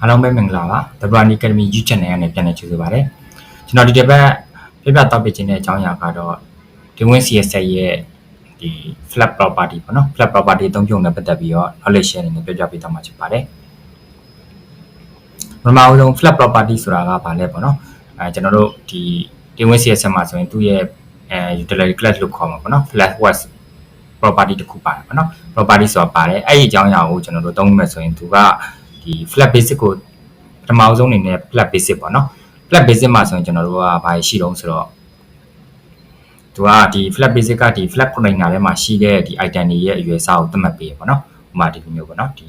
အားလုံးပဲမင်္ဂလာပါ The Brand Academy YouTube Channel ကနေပြန်လည်ကြိုဆိုပါရစေကျွန်တော်ဒီတစ်ပတ်ပြပြတောက်ပြခြင်းတဲ့အကြောင်းအရာကတော့ Dwin CSS ရဲ့ဒီ flat property ပေါ့နော် flat property အသုံးပြုနဲ့ပတ်သက်ပြီးတော့ knowledge share အနေနဲ့ပြပြပေးသွားမှာဖြစ်ပါတယ်ပထမအဆုံး flat property ဆိုတာကဘာလဲပေါ့နော်အဲကျွန်တော်တို့ဒီ Dwin CSS မှာဆိုရင်သူ့ရဲ့အဲ utility class လို့ခေါ်မှာပေါ့နော် flat was property တစ်ခုပါတယ်ပေါ့နော် property ဆိုတာပါတယ်အဲ့ဒီအကြောင်းအရာကိုကျွန်တော်တို့သုံးမယ်ဆိုရင်သူကဒီ flat basic ကိုပထမဆုံးအနေနဲ့ flat basic ပေါ့နော် flat basic မှာဆိုရင်ကျွန်တော်တို့ကဘာရှိတုံးဆိုတော့သူကဒီ flat basic ကဒီ flat container ထဲမှာရှိတဲ့ဒီ item တွေရဲ့အရွယ်အစားကိုသတ်မှတ်ပေးရပေါ့နော်ဥပမာဒီလိုမျိုးပေါ့နော်ဒီ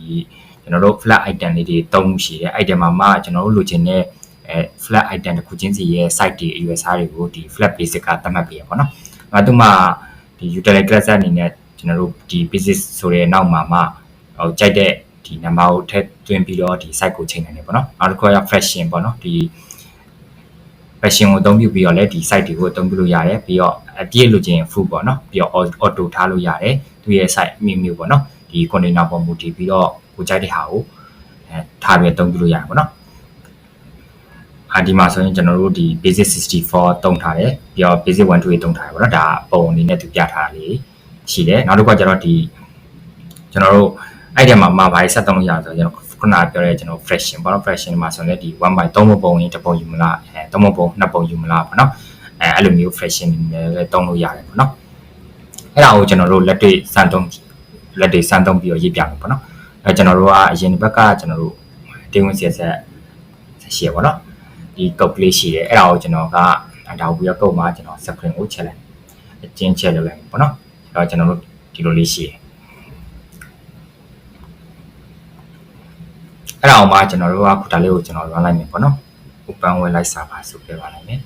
ကျွန်တော်တို့ flat item လေးတွေသုံးရှိတယ် item မှာမှကျွန်တော်တို့လိုချင်တဲ့အဲ flat item တစ်ခုချင်းစီရဲ့ site တွေအရွယ်အစားတွေကိုဒီ flat basic ကသတ်မှတ်ပေးရပေါ့နော်။အဲဒါမှဒီ utility class အနေနဲ့ကျွန်တော်တို့ဒီ basic ဆိုတဲ့နောက်မှာမှဟိုကြိုက်တဲ့ ဒီ number ကိုထည့်သွင်းပြီးတော့ဒီ site ကိုချိန်နိုင်တယ်ပေါ့နော်။နောက်တစ်ခုက fashion ပေါ့နော်ဒီ fashion ကိုအသုံးပြုပြီးတော့လည်းဒီ site တွေကိုအသုံးပြုလို့ရတယ်ပြီးတော့အပြည့်လိုချင် full ပေါ့နော်ပြီးတော့ auto ထားလို့ရတယ်သူရဲ့ site အမျိုးမျိုးပေါ့နော်ဒီ container ပေါ်မူတည်ပြီးတော့ကိုကြိုက်တဲ့ဟာကိုအဲထားပြီးအသုံးပြုလို့ရတယ်ပေါ့နော်အာဒီမှာဆိုရင်ကျွန်တော်တို့ဒီ basic 64တုံးထားတယ်ပြီးတော့ basic 128တုံးထားတယ်ပေါ့နော်ဒါပုံအနေနဲ့သူပြထားတာလေးရှိတယ်နောက်တစ်ခုကကျတော့ဒီကျွန်တော်တို့ အဲ့ဒီမှာမှာဘာဆက်တုံးလို့ရဆိုတော့ကျွန်တော်ခုနပြောတဲ့ကျွန်တော် fraction ပေါ့နော် fraction မှာဆိုရင်လည်းဒီ1 by 3ပုံရင်တစ်ပုံယူမလားအဲ3ပုံ2ပုံယူမလားပေါ့နော်အဲအဲ့လိုမျိုး fraction နဲ့လည်းတုံးလို့ရတယ်ပေါ့နော်အဲ့ဒါကိုကျွန်တော်တို့လက်တွေ့စမ်းတုံးလက်တွေ့စမ်းတုံးပြီးတော့ရေးပြမယ်ပေါ့နော်အဲကျွန်တော်တို့ကအရင်ဘက်ကကျွန်တော်တို့တင်းဝင်ဆက်ဆက်ရှိရပေါ့နော်ဒီကုတ်ကလေးရှိတယ်အဲ့ဒါကိုကျွန်တော်ကဒါကိုပြီးတော့ကုတ်မှာကျွန်တော် screen ကိုချက်လိုက်အချင်းချက်လုပ်လိုက်ပေါ့နော်အဲ့တော့ကျွန်တော်တို့ဒီလိုလေးရှိတယ် အဲ့ဒါအောင်မှကျွန်တော်တို့ကခုဒါလေးကိုကျွန်တော် run လိုက်မယ်ပေါ့နော် open web လိုက်စာပါဆိုပြပါလိုက်မယ်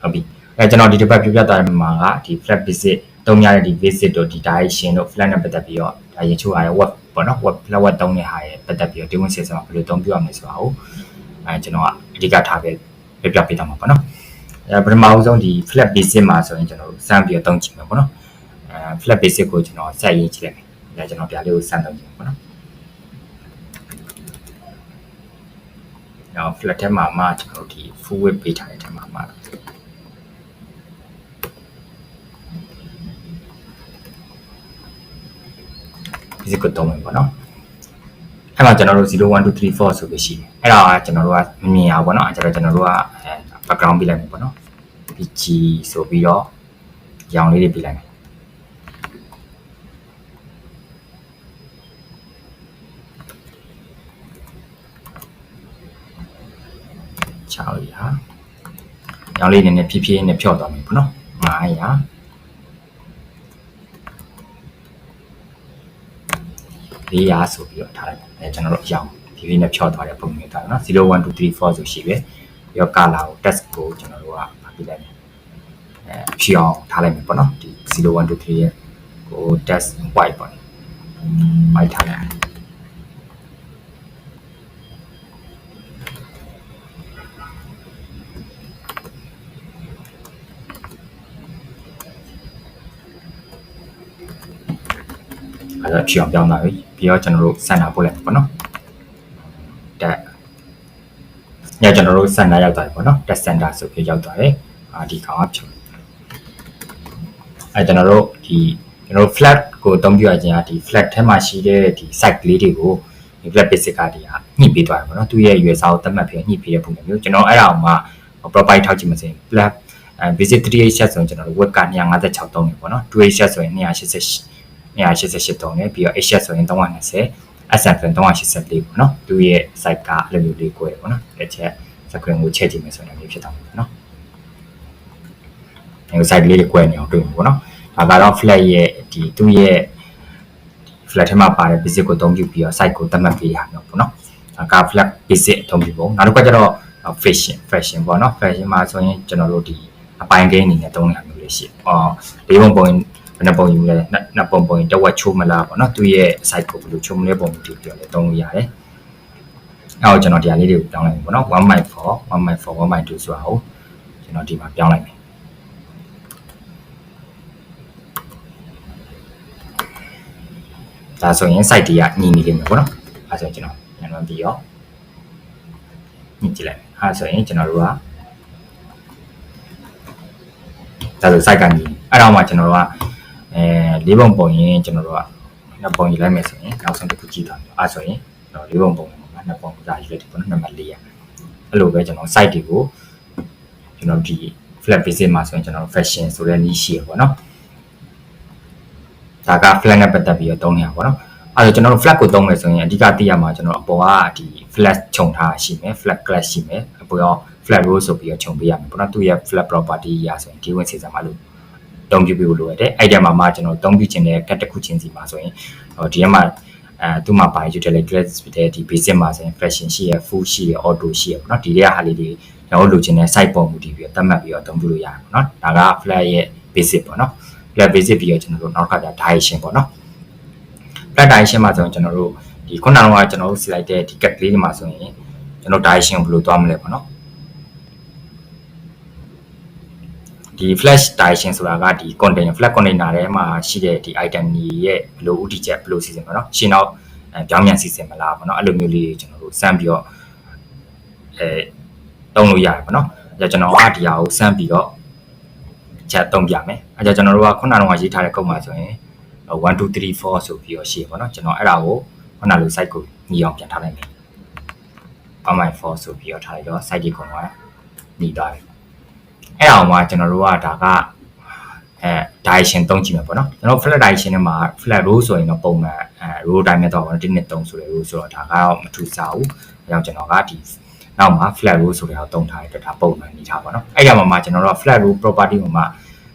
ဟုတ်ပြီအဲကျွန်တော်ဒီတစ်ပတ်ပြပြသွားတဲ့မှာကဒီ flat visit တုံးရတဲ့ဒီ visit တို့ဒီ direction တို့ flat နဲ့ပတ်သက်ပြီးတော့ဒါရင်ချိုးရတဲ့ web ပေါ့နော် web flat web တုံးတဲ့ဟာရဲ့ပတ်သက်ပြီးတော့ design system မှာဘယ်လိုတုံးပြရမလဲဆိုတာကိုအဲကျွန်တော်ကအဓိကထားပဲပြပြပေးတော့မှာပေါ့နော်အဲပထမဆုံးဒီ flat basic မှာဆိုရင်ကျွန်တော်တို့စမ်းပြီးတော့တုံးကြည့်မယ်ပေါ့နော်အဲ flat basic ကိုကျွန်တော်ဆက်ရေးကြည့်လိုက်မယ်ဒါကျွန်တော်ပြလေးကိုစမ်းတုံးကြည့်မယ်ပေါ့နော် နောက် flat ထဲမှာမှကျွန်တော်တို့ဒီ full width ပေးထားတဲ့ထဲမှာမှ physics ကိုတုံးမယ်ပေါ့နော်အဲ့မှာကျွန်တော်တို့0 1 2 3 4ဆိုပြီးရှိတယ်အဲ့ဒါကကျွန်တော်တို့ကမမြင်ရဘူးပေါ့နော်အဲ့ဒါကျွန်တော်တို့ကအဲ background ပြလိုက်မယ်ပေါ့နော် PG ဆိုပြီးတော့ရောင်လေးတွေပြလိုက်မယ်ချောက်ရ ရောင်လေးနည်းနည်းဖြည်းဖြည်းနဲ့ဖြော့သွားမယ်ပေါ့နော်900 400ဆိုပြီးတော့ထားလိုက်ပါအဲကျွန်တော်တို့အရောင်ဖြည်းဖြည်းနဲ့ဖြော့သွားတဲ့ပုံမျိုးထားနော်0 1 2 3 4ဆိုရှိပဲပြီးတော့ color ကို text ကိုကျွန်တော်တို့ကဖတ်ပြလိုက်မယ်အဲဖြောင်းထားလိုက်မယ်ပေါ့နော်ဒီ0 1 2 3ရဲ့ကို text white ပေါ့ white ထားလိုက် အဲ့တော့ဖြောင်းပြောင်းလာပြီပြီးတော့ကျွန်တော်တို့စံနာပို့လိုက်ပေါ့နော်တက်ညကျွန်တော်တို့စံနာရောက်သွားပြီပေါ့နော်တက်စင်တာဆိုပြီးရောက်သွားတယ်အာဒီကောင်ကဖြောင်းအဲ့ကျွန်တော်တို့ဒီကျွန်တော်တို့ flat ကိုအသုံးပြုရခြင်းအဒီ flat ထဲမှာရှိတဲ့ဒီ site ကလေးတွေကိုဒီ flat basic ကဒီဟာညှိပေးသွားတယ်ပေါ့နော်သူရဲ့ရွယ်စားကိုသတ်မှတ်ပြီးညှိပေးတဲ့ပုံစံမျိုးကျွန်တော်အဲ့ဒါအောင်မှ property ထောက်ကြည့်မစင် flat အဲ basic 3 set ဆိုရင်ကျွန်တော်တို့ web က256သုံးနေပေါ့နော်2 set ဆိုရင်288 288တုံးတယ်ပြီးတော့ HS ဆိုရင်320 SM ဆိုရင်384ပေါ့နော်သူရဲ့ site ကအဲ့လိုမျိုးလေးကိုရပေါ့နော်တစ်ချက် screen ကိုချက်ကြည့်မယ်ဆိုရင်လည်းဖြစ်တော့မှာပေါ့နော်ဒီ site လေးတွေကိုရနေအောင်တွေ့မှာပေါ့နော်ဒါကတော့ flat ရဲ့ဒီသူ့ရဲ့ flat ထဲမှာပါတဲ့ basic ကိုအသုံးပြုပြီးတော့ site ကိုသတ်မှတ်ပေးရမှာပေါ့နော်ဒါက flat basic အသုံးပြုပုံနောက်တစ်ခါကျတော့ fashion fashion ပေါ့နော် fashion မှာဆိုရင်ကျွန်တော်တို့ဒီအပိုင်းကိန်းအနေနဲ့သုံးရမျိုးလေးရှိအော်လေးပုံပုံ ဘယ်နှပုံယူလဲနှစ်ပုံပုံတဝက်ချိုးမလားပေါ့နော်သူရဲ့ site ကိုဘယ်လိုချိုးမလဲပုံမျိုးဒီပြောလဲသုံးလို့ရတယ်အဲ့တော့ကျွန်တော်ဒီဟာလေးတွေကိုပြောင်းလိုက်ပြီပေါ့နော်1 by 4 1 by 4 1 by 2ဆိုတာကိုကျွန်တော်ဒီမှာပြောင်းလိုက်မယ်ဒါဆိုရင် site တွေကညီနေလိမ့်မယ်ပေါ့နော်အဲဆိုရင်ကျွန်တော်ညံပြီးတော့ညှစ်ကြည့်လိုက်အဲဆိုရင်ကျွန်တော်တို့ကဒါဆို site ကနေအဲ့တော့မှကျွန်တော်တို့က အဲလေးပုံပုံရင်ကျွန်တော်တို့ကနှစ်ပုံယူလိုက်မယ်ဆိုရင်နောက်ဆုံးတစ်ခုကြည့်သွားတယ်အဲဆိုရင်တော့လေးပုံပုံမှာနှစ်ပုံကြာယူလိုက်တယ်ပေါ့နော်နံပါတ်4ရအဲ့လိုပဲကျွန်တော် site တွေကိုကျွန်တော်ဒီ flat visit မှာဆိုရင်ကျွန်တော် fashion ဆိုတဲ့ niche ရှိရပေါ့နော်ဒါက flat နဲ့ပတ်သက်ပြီးတော့သုံးနေရပါတော့အဲ့တော့ကျွန်တော်တို့ flat ကိုသုံးမယ်ဆိုရင်အဓိကသိရမှာကျွန်တော်အပေါ်ကဒီ flat ခြုံထားရှိမယ် flat class ရှိမယ်အပေါ်ရော flat row ဆိုပြီးတော့ခြုံပေးရမယ်ပေါ့နော်သူ့ရဲ့ flat property ရာဆိုရင်ဒီဝင်စီစံမှာလို့ တုံးပြပြလို့ရတယ်အဲ့ဒီမှာမှကျွန်တော်တုံးပြခြင်းတဲ့ cat တစ်ခုချင်းစီမှာဆိုရင်ဟိုဒီထဲမှာအဲသူ့မှာပါ utility class တဲ့ဒီ basic မှာဆိုရင် fashion ရှိရ food ရှိရ auto ရှိရပေါ့နော်ဒီတွေကဟာလေးတွေကျွန်တော်လိုချင်တဲ့ site ပုံမူတည်ပြီးတော့သတ်မှတ်ပြီးတော့တုံးပြလို့ရတယ်ပေါ့နော်ဒါက flat ရဲ့ basic ပေါ့နော် flat basic ပြီးတော့ကျွန်တော်တို့နောက်ကကြ direction ပေါ့နော် flat direction မှာဆိုရင်ကျွန်တော်တို့ဒီခုနကကျွန်တော်တို့ select တဲ့ဒီ cat လေးတွေမှာဆိုရင်ကျွန်တော် direction ကိုဘယ်လိုသွားမလဲပေါ့နော် ဒီ flash direction ဆိုတာကဒီ container flat container ထဲမှာရှိတဲ့ဒီ item ကြီးရဲ့ဘယ်လိုဥတီချက်ဘယ်လိုစီစဉ်မလဲเนาะရှင်းတော့အဲပြောင်းပြန်စီစဉ်မလားပေါ့เนาะအဲ့လိုမျိုးလေးကျွန်တော်တို့စမ်းပြီးတော့အဲတုံးလို့ရတယ်ပေါ့เนาะအဲကျွန်တော်ကဒီဟာကိုစမ်းပြီးတော့ချက်တုံးပြမယ်အဲကျွန်တော်တို့ကခုနကတော့ရေးထားတဲ့ကုတ်မှာဆိုရင်1 2 3 4ဆိုပြီးတော့ရှိရပေါ့เนาะကျွန်တော်အဲ့ဒါကိုခုနလို site ကိုညီအောင်ပြန်ထားလိုက်မယ် 1.4ဆိုပြီးတော့ထားလိုက်တော့ site ဒီကုံကညီသွားပြီ အဲ့အောင်မှာကျွန်တော်တို့ကဒါကအဲ direction သုံးကြည့်မှာပေါ့နော်ကျွန်တော် flat direction ထဲမှာ flat row ဆိုရင်တော့ပုံမှန်အဲ row တိုင်းနဲ့တော့1နဲ့3ဆိုတဲ့ row ဆိုတော့ဒါကတော့မထူစားဘူးအဲကြောင့်ကျွန်တော်ကဒီနောက်မှာ flat row ဆိုတဲ့ဟာသုံးထားတဲ့အတွက်ဒါပုံမှန်နေထားပါတော့အဲ့ရမှာမှာကျွန်တော်တို့က flat row property ကိုမှ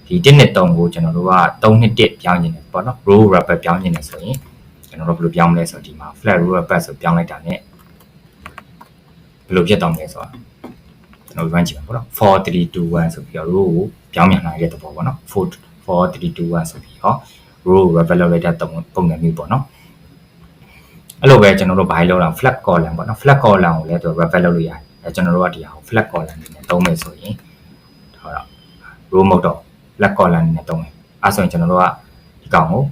ဒီ1နဲ့3ကိုကျွန်တော်တို့က3နှစ်1ပြောင်းနေတယ်ပေါ့နော် row wrapper ပြောင်းနေတယ်ဆိုရင်ကျွန်တော်တို့ဘယ်လိုပြောင်းမလဲဆိုတော့ဒီမှာ flat row wrapper ဆိုပြောင်းလိုက်တာ ਨੇ ဘယ်လိုဖြစ်တော့မလဲဆိုတော့ ကျွန်တော် run ကြည့်ပါပေါ့နော်4321ဆိုပြီးတော့ row ကိုပြောင်းပြန်လာတဲ့သဘောပေါ့နော်4321ဆိုပြီးတော့ row revalorate တဲ့ပုံစံမျိုးပေါ့နော်အဲ့လိုပဲကျွန်တော်တို့ဘာလို့လောက် flat column ပေါ့နော် flat column ကိုလည်းသူ revalorate လုပ်လို့ရတယ်အဲကျွန်တော်တို့ကဒီဟာကို flat column နဲ့သုံးမယ်ဆိုရင်ဟောတော့ row မဟုတ်တော့ flat column နဲ့သုံးမယ်အဲဆိုရင်ကျွန်တော်တို့ကဒီကောင်ကို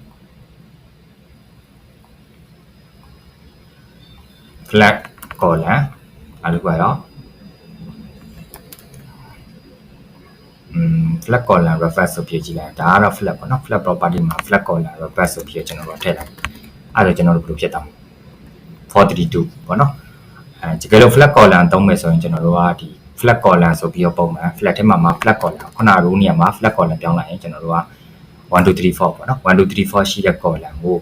flat column အဲ့လိုပဲတော့ flat column reverse ဆိုပြကြည့်လိုက်ဒါကတော့ flat ပေါ့နော် flat property မှာ flat column reverse ဆိုပြကျွန်တော်တို့ထည့်လိုက်အဲ့ဒါကျွန်တော်တို့ဘယ်လိုဖြစ်သွားမလဲ432ပေါ့နော်အဲတကယ်လို့ flat column သုံးမယ်ဆိုရင်ကျွန်တော်တို့ကဒီ flat column ဆိုပြီးတော့ပုံမှန် flat ထဲမှာမှာ flat column ခုနက row နေရာမှာ flat column ပြောင်းလိုက်ရင်ကျွန်တော်တို့က1 2 3 4ပေါ့နော်1 2 3 4ရှိတဲ့ column ကို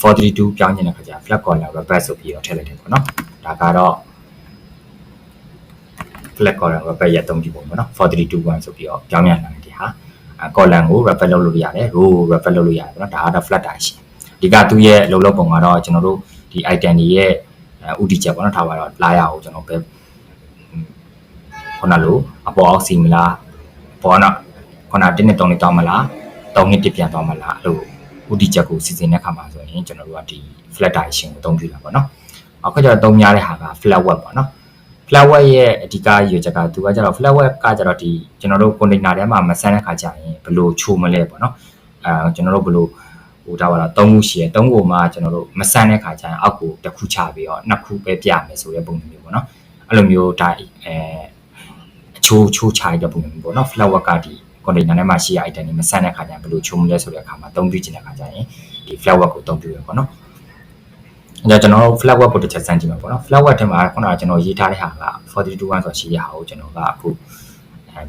432ပြောင်းနေတဲ့ခါကျ flat column reverse ဆိုပြီးတော့ထည့်လိုက်တယ်ပေါ့နော်ဒါကတော့ flat column wrapper ရဲ့အသုံးပြုပုံပေါ့နော်4321ဆိုပြီးတော့ပြောင်းပြန်လာတယ်ဒီဟာ column ကို wrapper လုပ်လို့ရတယ် row ကို wrapper လုပ်လို့ရတယ်ပေါ့နော်ဒါကတော့ flat direction ဒီကသူ့ရဲ့လုံလောက်ပုံကတော့ကျွန်တော်တို့ဒီ item တွေရဲ့ဥတီချက်ပေါ့နော်ထားပါတော့လာရအောင်ကျွန်တော်ပဲခုနလိုအပေါ်အောက်စီမလားပေါ်တော့ခုနတင်းနဲ့တုံးလေးတောင်းမလားတုံးနှစ်တစ်ပြန်သွားမလားအဲ့လိုဥတီချက်ကိုစီစဉ်တဲ့ခါမှာဆိုရင်ကျွန်တော်တို့ကဒီ flat direction ကိုအသုံးပြုတာပေါ့နော်အခုကျတော့သုံးများတဲ့ဟာက flat web ပေါ့နော် flower ရဲ့အဓိကရည်ရွယ်ချက်ကသူကကျတော့ flower ကကျတော့ဒီကျွန်တော်တို့ container ထဲမှာမဆန်းတဲ့ခါကျရင်ဘယ်လိုချိုးမလဲပေါ့နော်အဲကျွန်တော်တို့ဘယ်လိုဟိုဒါပါလား၃ခုရှိရ၃ခုမှကျွန်တော်တို့မဆန်းတဲ့ခါကျရင်အောက်ကိုတစ်ခုချပြီးတော့နှစ်ခုပဲပြမယ်ဆိုတဲ့ပုံစံမျိုးပေါ့နော်အဲ့လိုမျိုးဒါအဲအချိုးချိုးချရတဲ့ပုံစံမျိုးပေါ့နော် flower ကဒီ container ထဲမှာရှိရ item တွေမဆန်းတဲ့ခါကျရင်ဘယ်လိုချိုးမလဲဆိုတဲ့အခါမှာသုံးပြချင်တဲ့ခါကျရင်ဒီ flower ကိုသုံးပြရပေါ့နော် အဲ့တော့ကျွန်တော်တို့ flat web ကိုတစ်ချက်စမ်းကြည့်မှာပေါ့နော် flat web ထဲမှာခုနကကျွန်တော်ရေးထားတဲ့ဟာက421ဆိုတာရှိတဲ့ဟာကိုကျွန်တော်ကအခု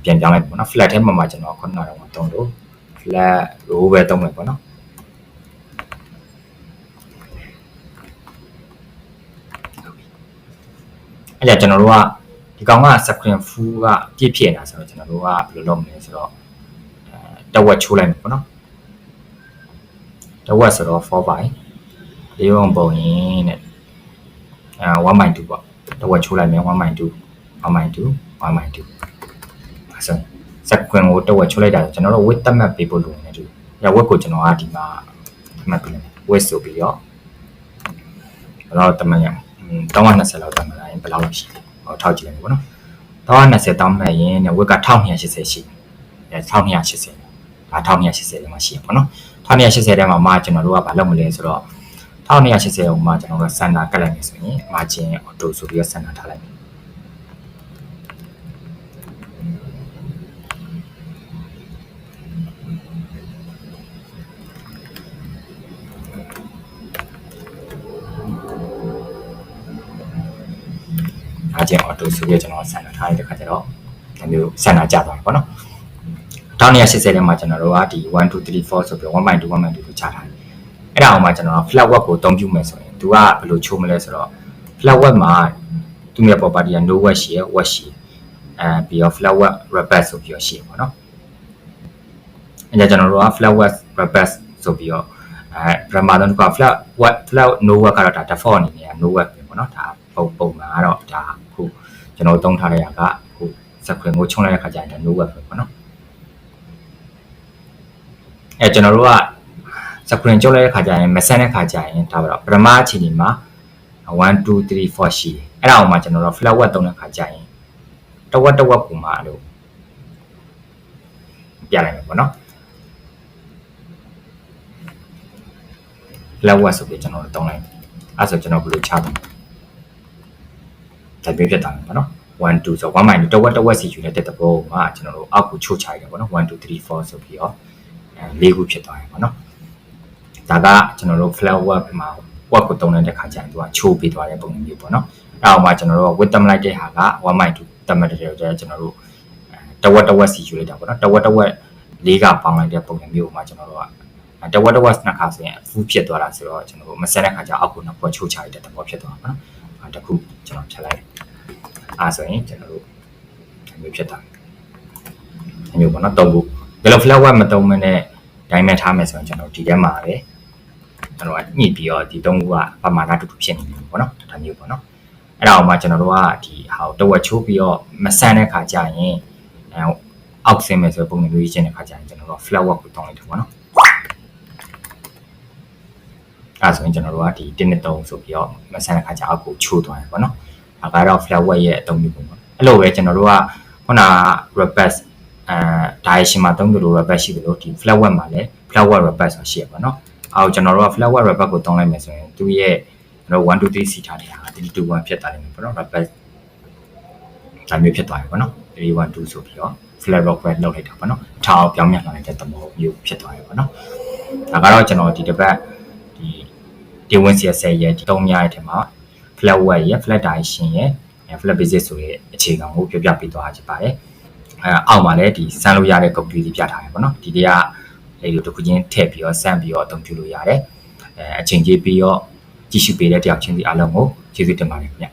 ပြန်ပြောင်းလိုက်ပေါ့နော် flat ထဲမှာမှကျွန်တော်ခုနကတော့တုံးလို့ flat row ပဲတုံးမယ်ပေါ့နော်အဲ့ဒါကျွန်တော်တို့ကဒီကောင်က screen full ကပြည့်ပြည့်နေတာဆိုတော့ကျွန်တော်တို့ကဘယ်လိုလုပ်မလဲဆိုတော့အဲတဝက်ချိုးလိုက်မယ်ပေါ့နော်တဝက်ဆိုတော့4 by လေးပုံပုံရင်တဲ့အဲ1.2ပေါ့တဝက်ချိုးလိုက်မယ်1.2 1.2 1.2အဲဆိုစက်ကွန်ကိုတဝက်ချိုးလိုက်တာကျွန်တော်တို့ width သတ်မှတ်ပေးဖို့လိုနေတယ်ရ width ကိုကျွန်တော်ကဒီမှာသတ်မှတ်ပေးလိုက် width ဆိုပြီးတော့ဘယ်လောက်သတ်မှတ်ရမလဲ320လောက်သတ်မှတ်လိုက်ရင်ဘယ်လောက်ရှိလဲဟောထောက်ကြည့်လိုက်ပေါ့နော်320တောင်းမှတ်ရင် width က1280ရှိတယ်1280ဒါ1280ထဲမှာရှိရပေါ့နော်1280ထဲမှာမှကျွန်တော်တို့ကဘာလုပ်မလဲဆိုတော့ 1280အောင်မှကျွန်တော်တို့စန္ဒာကတ်လိုက်မယ်ဆိုရင် margin auto ဆိုပြီးတော့စန္ဒာထားလိုက်မယ်အားချင်း auto ဆိုပြီးတော့ကျွန်တော်ဆန်တာထားရတဲ့ခါကျတော့ဒီမျိုးဆန်တာကြသွားတယ်ပေါ့နော်1980ထဲမှာကျွန်တော်တို့ကဒီ1 2 3 4ဆိုပြီး1.2 1.2လို့ချထားတယ် အဲ့ဒါအောင်မှကျွန်တော် flat web ကိုအသုံးပြုမယ်ဆိုရင်သူကဘယ်လိုချိုးမလဲဆိုတော့ flat web မှာသူ့ရဲ့ property က no web ရှိရယ် web ရှိအဲပြီးတော့ flat web wrapper ဆိုပြီးတော့ရှိရပေါ့နော်အဲ့ဒါကျွန်တော်တို့က flat web wrapper ဆိုပြီးတော့အဲ grammar တော့က flat web flat no web ကတော့ဒါ default အနေနဲ့ no web ပဲပေါ့နော်ဒါပုံပုံမှာကတော့ဒါခုကျွန်တော်သုံးထားတဲ့ဟာကခု screen ကိုချုံလိုက်တဲ့ခါကျရင်ဒါ no web ပဲပေါ့နော်အဲကျွန်တော်တို့က screen ကျုပ်လိုက်တဲ့ခါကျရင်မဆန်တဲ့ခါကျရင်ဒါပါတော့ပထမအချိန်ဒီမှာ1 2 3 4ရှိတယ်အဲ့ဒါအောင်မှကျွန်တော်တို့ flat web သုံးတဲ့ခါကျရင်တဝက်တဝက်ပုံမှာလို့ပြလိုက်မယ်ပေါ့နော် flat web ဆိုပြီးကျွန်တော်တို့သုံးလိုက်တယ်အဲ့ဆိုကျွန်တော်ဘယ်လိုချတယ်ဒါပြပြတာပေါ့နော်1 2ဆို1 minus တဝက်တဝက်စီယူနေတဲ့တဘောမှာကျွန်တော်တို့အောက်ကိုချို့ချရတယ်ပေါ့နော်1 2 3 4ဆိုပြီးတော့အဲ၄ခုဖြစ်သွားတယ်ပေါ့နော် ဒါကကျွန်တော်တို့ flat web မှာ web ကိုတုံးတဲ့ခါကျရင်သူကချိုးပေးသွားတဲ့ပုံစံမျိုးပေါ့နော်အဲ့အောင်မှာကျွန်တော်တို့ width တက်လိုက်တဲ့ဟာက1 minus တက်မှတ်တဲ့ကျွန်တော်တို့တဝက်တဝက်စီယူလိုက်တာပေါ့နော်တဝက်တဝက်လေးကပေါင်းလိုက်တဲ့ပုံစံမျိုးမှာကျွန်တော်တို့ကတဝက်တဝက်နှစ်ခါဆိုရင်အဖူးဖြစ်သွားတာဆိုတော့ကျွန်တော်တို့မဆက်တဲ့ခါကျအောက်ကိုနှစ်ဖွဲ့ချိုးချရတဲ့သဘောဖြစ်သွားပါတော့။တခုကျွန်တော်ဖြတ်လိုက်တယ်။အားဆိုရင်ကျွန်တော်တို့ဒီမျိုးဖြစ်တာ။ဒီမျိုးပေါ့နော်တုံးဖို့ဘယ်လို flat web မတုံးမနဲ့ diamond ထားမယ်ဆိုရင်ကျွန်တော်ဒီထဲမှာပဲ ကျွန်တော်ကညှိပြီးတော့ဒီတုံးကပမာဏတူတူဖြစ်နေပြီပေါ့နော်။ဒါမျိုးပေါ့နော်။အဲ့ဒါအောင်မှကျွန်တော်တို့ကဒီဟာကိုတဝက်ချိုးပြီးတော့မဆန်တဲ့ခါကျရင်အဲအောက်ဆင်းမယ်ဆိုပုံစံမျိုးကြီးချင်းတဲ့ခါကျရင်ကျွန်တော်တို့ flat web ကိုတောင်းလိုက်တယ်ပေါ့နော်။အဲဆိုရင်ကျွန်တော်တို့ကဒီ1နဲ့3ဆိုပြီးတော့မဆန်တဲ့ခါကျအောက်ကိုချိုးသွားတယ်ပေါ့နော်။ဒါကတော့ flat web ရဲ့အသုံးပြုပုံပေါ့။အဲ့လိုပဲကျွန်တော်တို့ကခုန reverse အဲ direction မှာသုံးသလို reverse ရှိတယ်လို့ဒီ flat web မှာလည်း flat web reverse ဆိုရှိရပါတော့။ အော်ကျွန်တော်တို့က flat web reverse ကိုတောင်းလိုက်မယ်ဆိုရင်သူရဲ့ကျွန်တော်1 2 3စီထားတဲ့ဟာ3 2 1ဖြစ်သွားတယ်ပေါ့နော် reverse ဒါမျိုးဖြစ်သွားတယ်ပေါ့နော်3 1 2ဆိုပြီးတော့ flat reverse လုပ်လိုက်တာပေါ့နော်။ထားအောင်ပြောင်းပြန်လာတဲ့သဘောမျိုးဖြစ်သွားတယ်ပေါ့နော်။ဒါကတော့ကျွန်တော်ဒီတစ်ပတ်ဒီဒီဝင်စီဆက်ရဲ့ဒီသုံးများရဲ့ထဲမှာ flat web ရဲ့ flat direction ရဲ့ flat basis ဆိုရဲ့အခြေခံကိုပြပြပေးသွားချင်ပါတယ်အဲအောက်မှာလည်းဒီစမ်းလို့ရတဲ့ copy လေးပြထားတယ်ပေါ့နော်ဒီတွေက အဲ့ဒီတစ်ခုချင်းထည့်ပြီးတော့စမ်းပြီးတော့အသုံးပြုလို့ရတယ်အဲအချိန်ကြီးပြီးတော့ကြည့်ရှုပေးတဲ့တယောက်ချင်းစီအားလုံးကိုကျေးဇူးတင်ပါတယ်ခင်ဗျ